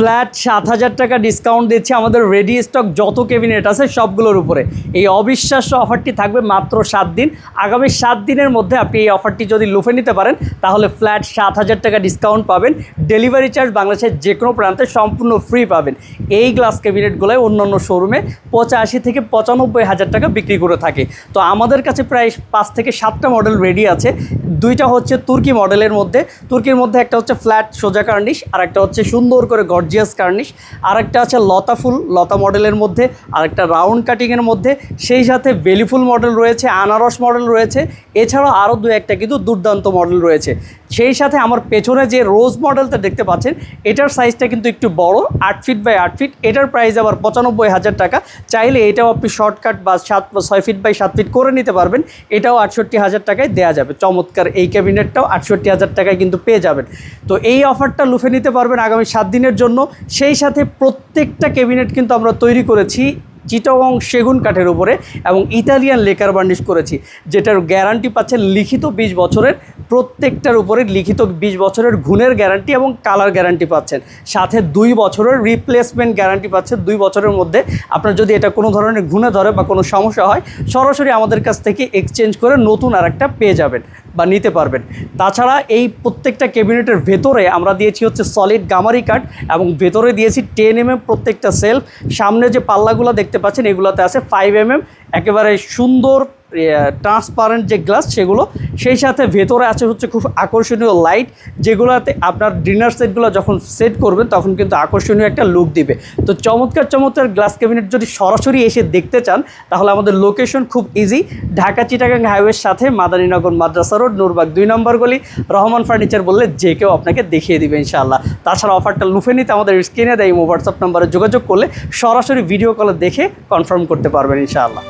Flat সাত হাজার টাকা ডিসকাউন্ট দিচ্ছে আমাদের রেডি স্টক যত ক্যাবিনেট আছে সবগুলোর উপরে। এই অবিশ্বাস্য অফারটি থাকবে মাত্র সাত দিন। আগামী সাত দিনের মধ্যে আপনি এই অফারটি যদি লুফে নিতে পারেন, তাহলে ফ্ল্যাট সাত হাজার টাকা ডিসকাউন্ট পাবেন। ডেলিভারি চার্জ বাংলাদেশের যে কোনো প্রান্তে সম্পূর্ণ ফ্রি পাবেন। এই গ্লাস ক্যাবিনেটগুলোয় অন্য অন্য শোরুমে পঁচাশি থেকে পঁচানব্বই হাজার টাকা বিক্রি করে থাকে। তো আমাদের কাছে প্রায় পাঁচ থেকে সাতটা মডেল রেডি আছে। দুইটা হচ্ছে তুর্কি মডেলের মধ্যে। তুর্কির মধ্যে একটা হচ্ছে ফ্ল্যাট সোজা কার্নিশ আর একটা হচ্ছে সুন্দর করে গর্জিয়াস কার্নিশ। আর একটা আছে লতা ফুল, লতা মডেলের মধ্যে আর একটা রাউন্ড কাটিংয়ের মধ্যে। সেই সাথে বেলিফুল মডেল রয়েছে, আনারস মডেল রয়েছে। এছাড়াও আরও দু একটা কিন্তু দুর্দান্ত মডেল রয়েছে। সেই সাথে আমার পেছনে যে রোজ মডেলটা দেখতে পাচ্ছেন, এটার সাইজটা কিন্তু একটু বড়, আট ফিট বাই আট ফিট এটার প্রাইস আবার পঁচানব্বই হাজার টাকা। চাইলে এটাও আপনি শর্টকাট বা সাত, ছয় ফিট বাই সাত ফিট করে নিতে পারবেন। এটাও আটষট্টি হাজার টাকায় দেওয়া যাবে। চমৎকার এই ক্যাবিনেটটাও আটষট্টি হাজার টাকায় কিন্তু পেয়ে যাবেন। তো এই অফারটা লুফে নিতে পারবেন আগামী সাত দিনের জন্য। সেই সাথে প্রত্যেকটা ক্যাবিনেট কিন্তু আমরা তৈরি করেছি চিটাগং সেগুন কাঠের উপরে এবং ইতালিয়ান লেকার বার্নিশ করেছি, যেটার গ্যারান্টি পাচ্ছেন লিখিত বিশ বছরের প্রত্যেকটার উপরে লিখিত বিশ বছরের গুণের গ্যারান্টি এবং কালার গ্যারান্টি পাচ্ছেন। সাথে দুই বছরের রিপ্লেসমেন্ট গ্যারান্টি পাচ্ছেন। দুই বছরের মধ্যে আপনার যদি এটা কোনো ধরনের ঘুণে ধরে বা কোনো সমস্যা হয়, সরাসরি আমাদের কাছ থেকে এক্সচেঞ্জ করে নতুন আর একটা পেয়ে যাবেন বা নিতে পারবেন। তাছাড়া এই প্রত্যেকটা ক্যাবিনেটের ভেতরে আমরা দিয়েছি হচ্ছে সলিড গামারি কাঠ এবং ভেতরে দিয়েছি টেন এম প্রত্যেকটা সেলফ সামনে যে পাল্লাগুলো দেখতে পাচ্ছেন, এগুলোতে আছে ফাইভ এম একেবারে সুন্দর ট্রান্সপারেন্ট যে গ্লাস সেগুলো, সেই সাথে ভেতরে আছে হচ্ছে খুব আকর্ষণীয় লাইট যেগুলোতে আপনার ডিনার সেটগুলো যখন সেট করবেন, তখন কিন্তু আকর্ষণীয় একটা লুক দিবে। তো চমৎকার চমৎকার গ্লাস ক্যাবিনেট যদি সরাসরি এসে দেখতে চান, তাহলে আমাদের লোকেশন খুব ইজি ঢাকা চিটাগাং হাইওয়ের সাথে মাদারীনগর মাদ্রাসা রোড নূরবাগ দুই নম্বর গলি, রহমান ফার্নিচার বললে যে কেউ আপনাকে দেখিয়ে দিবে ইনশাআল্লাহ। তাছাড়া অফারটা লুফে নিতে আমাদের স্ক্রিনে দেয় হোয়াটসঅ্যাপ নাম্বারে যোগাযোগ করলে সরাসরি ভিডিও কলে দেখে কনফার্ম করতে পারবেন ইনশাআল্লাহ।